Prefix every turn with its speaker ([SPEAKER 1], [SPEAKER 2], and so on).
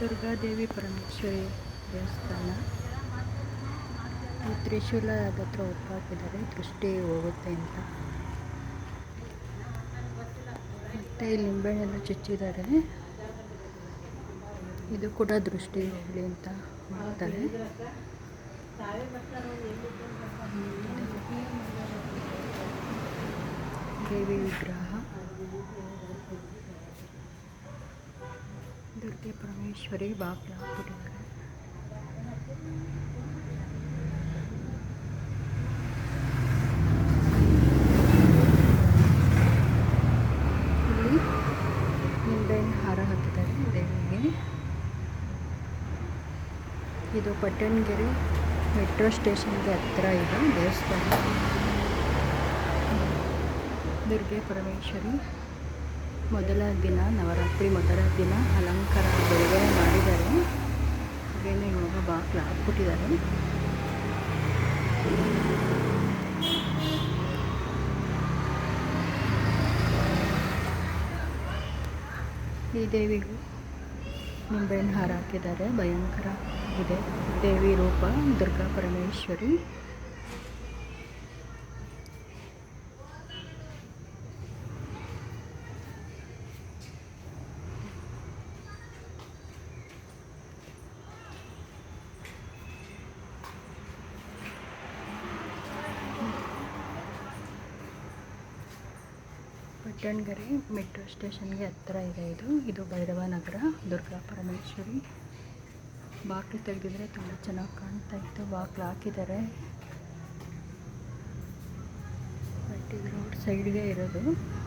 [SPEAKER 1] ದುರ್ಗಾದೇವಿ ಪರಮೇಶ್ವರಿ ದೇವಸ್ಥಾನ. ಈ ತ್ರಿಶೂಲ ಹತ್ರ ಒಪ್ಪಾಕಿದ್ದಾರೆ, ದೃಷ್ಟಿ ಹೋಗುತ್ತೆ ಅಂತ. ಮತ್ತೆ ಇಲ್ಲಿ ನಿಂಬೆಹಣ್ಣೆಲ್ಲ ಚುಚ್ಚಿದ್ದಾರೆ. ಇದು ಕೂಡ ದೃಷ್ಟಿ ಹೋಗಲಿ ಅಂತ ಮಾಡ್ತಾರೆ. ದೇವಿ ವಿಗ್ರಹ. ದುರ್ಗೆ ಪರಮೇಶ್ವರಿ ಬಾಗಿಲು ಹಾಕ್ಬಿಟ್ಟಿದ್ದಾರೆ ಇಲ್ಲಿ ಹಾರ ಹಾಕಿದ್ದಾರೆ ಇದು ಪಟ್ಟಣಗೆರೆ ಮೆಟ್ರೋ ಸ್ಟೇಷನ್ಗೆ ಹತ್ತಿರ ಇದೆ ದೇವಸ್ಥಾನ. ದುರ್ಗೆ ಪರಮೇಶ್ವರಿ. ಮೊದಲ ದಿನ ನವರಾತ್ರಿ, ಮೊದಲ ದಿನ ಅಲಂಕಾರ ಬೆಳಗ್ಗೆ ಮಾಡಿದ್ದಾರೆ. ಹಾಗೇನೆ ಇವಾಗ ಬಾಗಿಲು ಹಾಕ್ಬಿಟ್ಟಿದ್ದಾರೆ ಈ ದೇವಿಗೂ ನಿಂಬೆಹಣ್ಣು ಹಾರ ಹಾಕಿದ್ದಾರೆ. ಭಯಂಕರ ಇದೆ. ದೇವಿ ರೂಪ, ದುರ್ಗಾ ಪರಮೇಶ್ವರಿ. ಪಟ್ಟಣಗೆರೆ ಮೆಟ್ರೋ ಸ್ಟೇಷನ್ಗೆ ಹತ್ತಿರ ಇದೆ ಇದು. ಇದು ಭೈರವ ನಗರ, ದುರ್ಗಾ ಪರಮೇಶ್ವರಿ. ಬಾಗಿಲು ತೆಗೆದಿದ್ರೆ ತುಂಬ ಚೆನ್ನಾಗಿ ಕಾಣ್ತಾ ಇತ್ತು. ಬಾಗಿಲು ಹಾಕಿದ್ದಾರೆ. ಬಟ್ ಇದು ರೋಡ್ ಸೈಡ್ಗೆ ಇರೋದು.